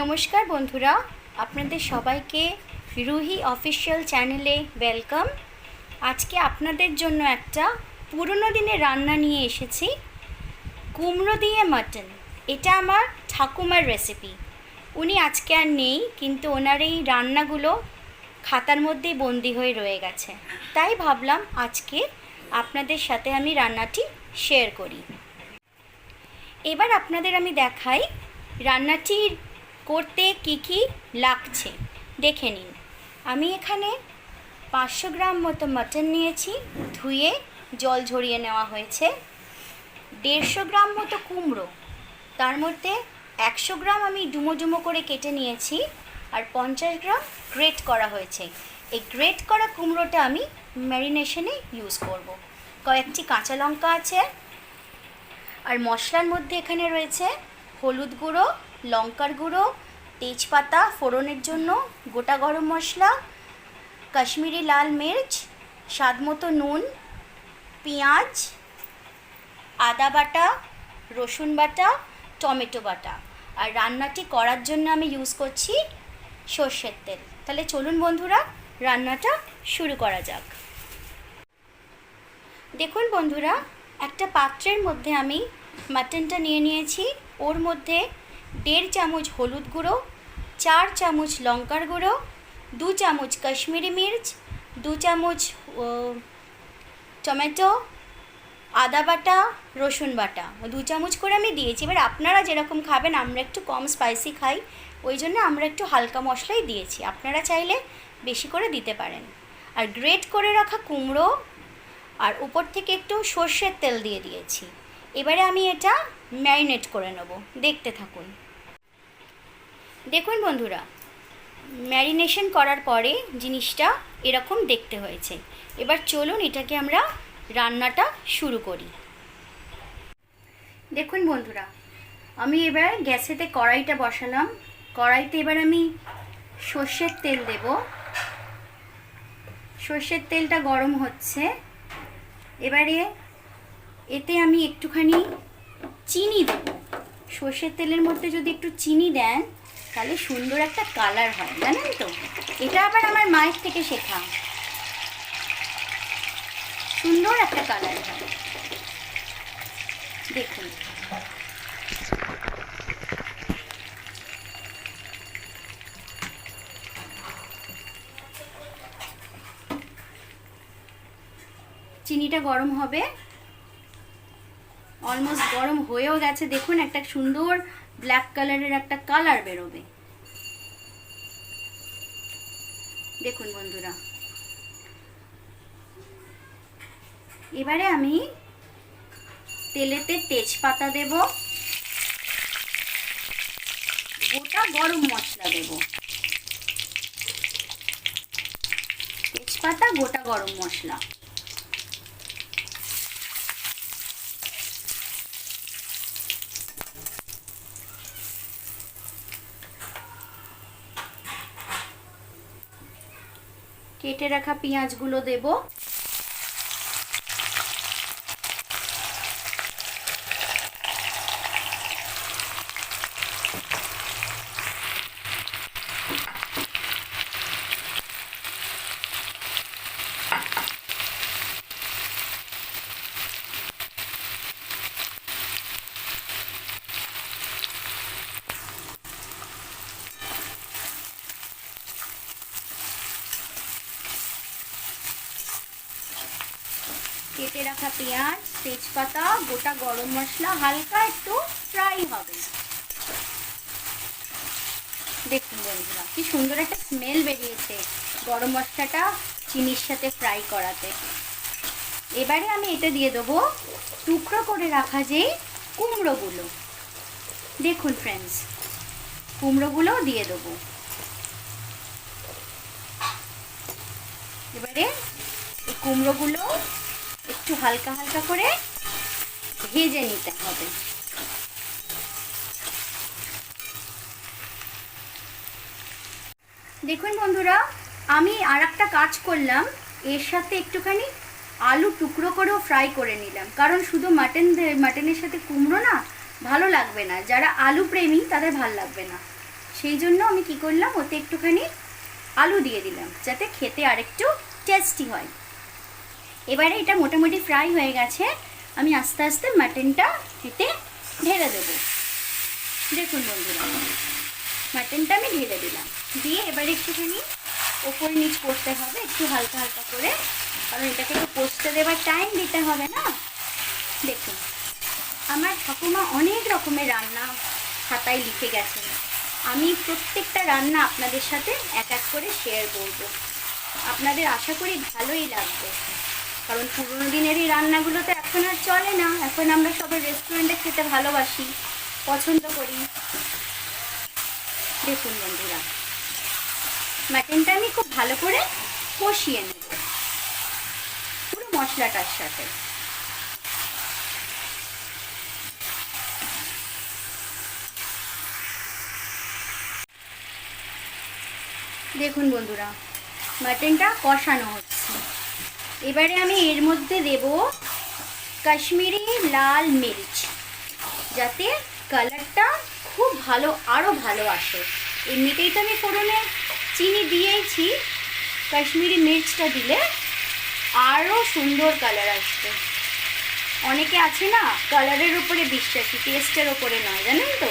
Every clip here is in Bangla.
নমস্কার বন্ধুরা, আপনাদের সবাইকে রুহি অফিসিয়াল চ্যানেলে ওয়েলকাম। আজকে আপনাদের জন্য একটা পুরনো দিনের রান্না নিয়ে এসেছি, কুমড়ো দিয়ে মাটন। এটা আমার ঠাকুমার রেসিপি উনি আজকে আর নেই, কিন্তু ওনার এই রান্নাগুলো খাতার মধ্যেই বন্দি হয়ে রয়ে গেছে। তাই ভাবলাম আজকে আপনাদের সাথে আমি রান্নাটি শেয়ার করি। এবার আপনাদের আমি দেখাই রান্নাটি করতে কি কি লাগছে? দেখে নিন। আমি এখানে পাঁচশো গ্রাম মতো মাটন নিয়েছি, ধুয়ে জল ঝরিয়ে নেওয়া হয়েছে। দেড়শো গ্রাম মতো কুমড়ো, তার মধ্যে একশো গ্রাম আমি ডুমো ডুমো করে কেটে নিয়েছি আর পঞ্চাশ গ্রাম গ্রেট করা হয়েছে। এই গ্রেট করা কুমড়োটা আমি ম্যারিনেশনে ইউজ করব। কয়েকটি কাঁচা লঙ্কা আছে আর মশলার মধ্যে এখানে রয়েছে হলুদ গুঁড়ো, লঙ্কার গুঁড়ো তেজপাতা ফোড়নের জন্য, গোটা গরম মশলা, কাশ্মীরি লাল মির্চ, স্বাদ মতো নুন, পেঁয়াজ, আদা বাটা, রসুন বাটা, টমেটো বাটা। আর রান্নাটি করার জন্য আমি ইউজ করছি সর্ষের তেল। তাহলে চলুন বন্ধুরা, রান্নাটা শুরু করা যাক। দেখুন বন্ধুরা, একটা পাত্রের মধ্যে আমি মাটনটা নিয়ে নিয়েছি। ওর মধ্যে দেড় চামচ হলুদ গুঁড়ো চার চামচ লঙ্কার গুঁড়ো, দু চামচ কাশ্মীরি মির্চ, দু চামচ টমেটো, আদা বাটা, রসুন বাটা। দু চামচ করে আমি দিয়েছি। এবার আপনারা যেরকম খাবেন, আমরা একটু কম স্পাইসি খাই। ওই জন্য আমরা একটু হালকা মশলাই দিয়েছি। আপনারা চাইলে বেশি করে দিতে পারেন। আর গ্রেট করে রাখা কুমড়ো, আর উপর থেকে একটু সর্ষের তেল দিয়ে দিয়েছি। এবারে আমি এটা ম্যারিনেট করে নেব। দেখতে থাকুন। দেখুন বন্ধুরা ম্যারিনেশন করার পরে জিনিসটা এরকম দেখতে হয়েছে। এবার চলুন এটাকে আমরা রান্নাটা শুরু করি। দেখুন বন্ধুরা, আমি এবার গ্যাসেতে কড়াইটা বসালাম। কড়াইতে এবার আমি সর্ষের তেল দেব। সর্ষের তেলটা গরম হচ্ছে। এবারে এতে আমি একটুখানি চিনি দেব। সর্ষের তেলের মধ্যে যদি একটু চিনি দেন তাহলে সুন্দর একটা কালার হয়, জানেন তো? এটা আবার আমার মায়ের থেকে শেখা। সুন্দর একটা কালার হয়। দেখুন। চিনিটা গরম হবে। অলমোস্ট গরম হয়েও গেছে। দেখুন, একটা সুন্দর ব্ল্যাক কালারের একটা কালার বেরোবে। দেখুন বন্ধুরা। এবারে আমি তেলেতে তেজপাতা দেব। গোটা গরম মশলা দেব। তেজপাতা, গোটা গরম মশলা। কেটে রাখা পেঁয়াজগুলো দেব। কেটে রাখা পেঁয়াজ, তেজপাতা, গোটা গরম মশলা, হালকা একটু ফ্রাই হবে। দেখুন বন্ধুরা, কি সুন্দর একটা স্মেল বেরিয়েছে গরম মশলাটা চিনির সাথে ফ্রাই করাতে। এবারে আমি এটা দিয়ে দেবো টুকরো করে রাখা যে কুমড়োগুলো। দেখুন ফ্রেন্ডস কুমড়োগুলোও দিয়ে দেবো। এবারে এই কুমড়োগুলো একটু হালকা হালকা করে ভেজে নিতে হবে। দেখুন বন্ধুরা, আমি আর একটা কাজ করলাম, এর সাথে একটুখানি আলু টুকরো করেও ফ্রাই করে নিলাম। কারণ শুধু মাটন মাটনের সাথে কুমড়ো না, ভালো লাগবে না। যারা আলু প্রেমী, তাদের ভালো লাগবে না। সেই জন্য আমি কি করলাম, ওতে একটুখানি আলু দিয়ে দিলাম, যাতে খেতে আরেকটু টেস্টি হয়। এবারে এটা মোটামুটি ফ্রাই হয়ে গেছে। আমি আস্তে আস্তে মাটনটা এতে ঢেলে দেবো। দেখুন বন্ধুরা মাটনটা আমি ঢেলে দিলাম। দিয়ে এবারে একটুখানি ওপর নিচ করতে হবে, একটু হালকা হালকা করে। কারণ এটাকে একটু পোস্টে দেওয়ার টাইম দিতে হবে না। দেখুন, আমার ঠাকুমা অনেক রকমের রান্না খাতায় লিখে গেছেন। আমি প্রত্যেকটা রান্না আপনাদের সাথে এক এক করে শেয়ার করব। আপনাদের আশা করি ভালোই লাগবে। কারণ পুরোনো দিনেরই রান্নাগুলো তো এখন আর চলে না। এখন আমরা সবাই রেস্টুরেন্টে খেতে ভালোবাসি, পছন্দ করি। দেখুন বন্ধুরা মাটনটা আমি খুব ভালো করে কষিয়ে নেব। পুরো মশলাটার সাথে। দেখুন বন্ধুরা মাটনটা কষানো হচ্ছে। এবারে আমি এর মধ্যে দেব কাশ্মীরি লাল মির্চ, যাতে কালারটা খুব ভালো আরও ভালো আসে। এমনিতেই তো আমি ফোড়নে চিনি দিয়েইছি কাশ্মীরি মির্চটা দিলে আরও সুন্দর কালার আসবে। অনেকে আছে না, কালারের উপরে বিশ্বাসী, টেস্টের ওপরে নয়, জানেন তো?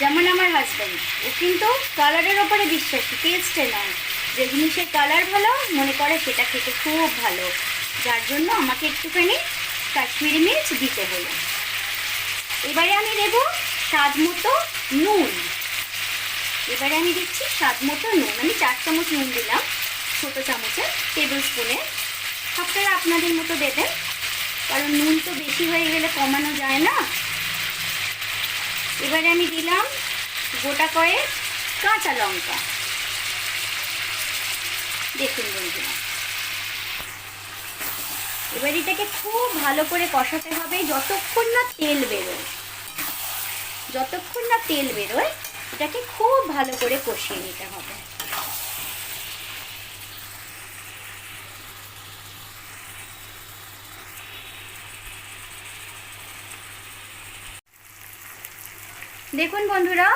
যেমন আমার হাজব্যান্ড ও কিন্তু কালারের ওপরে বিশ্বাসী, টেস্টে নয়। যে জিনিসের কালার ভালো, মনে করে সেটা খেতে খুব ভালো। যার জন্য আমাকে একটুখানি কাশ্মীরি মির্চ দিতে হলো। এবারে আমি দেব স্বাদ মতো নুন। এবারে আমি দিচ্ছি স্বাদ মতো নুন। আমি চার চামচ নুন দিলাম, ছোটো চামচে টেবিল স্পুনে আপনারা আপনাদের মতো দেবেন, কারণ নুন তো বেশি হয়ে গেলে কমানো যায় না। এবারে আমি দিলাম গোটা কয়েক কাঁচা লঙ্কা। দেখুন বন্ধুরা এবার এটাকে খুব ভালো করে কষাতে হবে, যতক্ষণ না তেল বেরোয়। যতক্ষণ না তেল বেরোয়, এটাকে খুব ভালো করে কষিয়ে নিতে হবে। দেখুন বন্ধুরা,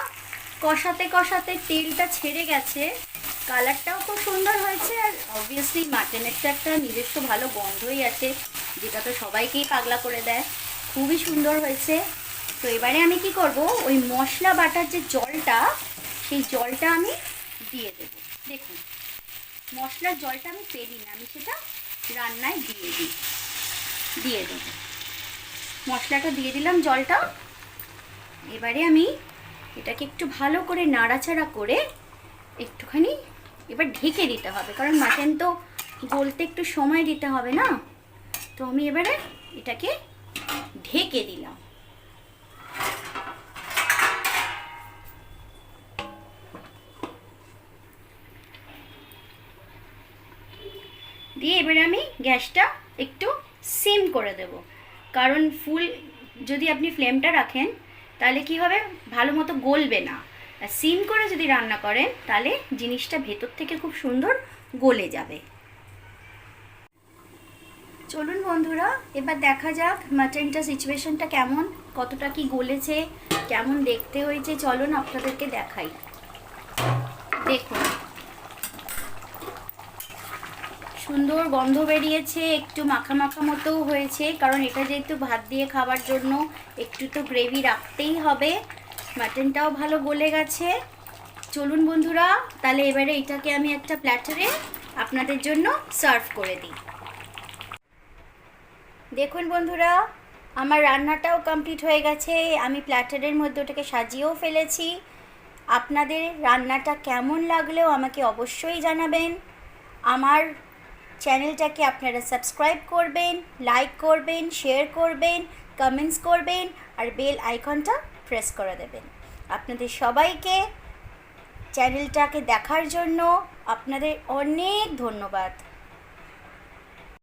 কষাতে কষাতে তেলটা ছেড়ে গেছে। কালারটাও খুব সুন্দর হয়েছে আর অবভিয়াসলি মাটনের তো একটা নিজস্ব ভালো গন্ধই আছে, যেটা তো সবাইকেই পাগলা করে দেয়। খুবই সুন্দর হয়েছে। তো এবারে আমি কি করব, ওই মশলা বাটার যে জলটা, সেই জলটা আমি দিয়ে দেব। দেখুন, মশলার জলটা আমি পেরি না, আমি সেটা রান্নায় দিয়ে দিই। দিয়ে দেব। মশলাটা দিয়ে দিলাম জলটা। এবারে আমি এটাকে একটু ভালো করে নাড়াচাড়া করে একটুখানি এবার ঢেকে দিতে হবে, কারণ মাটন তো গলতে একটু সময় দিতে হবে না? তো আমি এবারে এটাকে ঢেকে দিলাম। দিয়ে এবারে আমি গ্যাসটা একটু সিম করে দেব। কারণ ফুল যদি আপনি ফ্লেমটা রাখেন, তাহলে কি হবে? ভালো মতো গলবে না। সিম করে যদি রান্না করেন, তাহলে জিনিসটা ভেতর থেকে খুব সুন্দর গলে যাবে। চলুন বন্ধুরা, এবার দেখা যাক মাটনটা সিচুয়েশনটা কেমন, কতটা কি গলেছে, কেমন দেখতে হয়েছে। চলুন আপনাদেরকে দেখাই। দেখুন। সুন্দর গন্ধ বেরিয়েছে, একটু মাখা মাখা মতোও হয়েছে, কারণ এটা যেহেতু ভাত দিয়ে খাবার জন্য, একটু তো গ্রেভি রাখতেই হবে। মাটনটাও ভালো গলে গেছে। চলুন বন্ধুরা, তাহলে এবারে এটাকে আমি একটা প্ল্যাটারে আপনাদের জন্য সার্ভ করে দিই। দেখুন বন্ধুরা, আমার রান্নাটাও কমপ্লিট হয়ে গেছে। আমি প্ল্যাটারের মধ্যে ওটাকে সাজিয়েও ফেলেছি। আপনাদের রান্নাটা কেমন লাগলেও আমাকে অবশ্যই জানাবেন। আমার চ্যানেলটাকে আপনারা সাবস্ক্রাইব করবেন লাইক করবেন শেয়ার করবেন কমেন্টস করবেন, আর বেল আইকনটা প্রেস করে দেবেন। আপনাদের সবাইকে চ্যানেলটাকে দেখার জন্য আপনাদের অনেক ধন্যবাদ।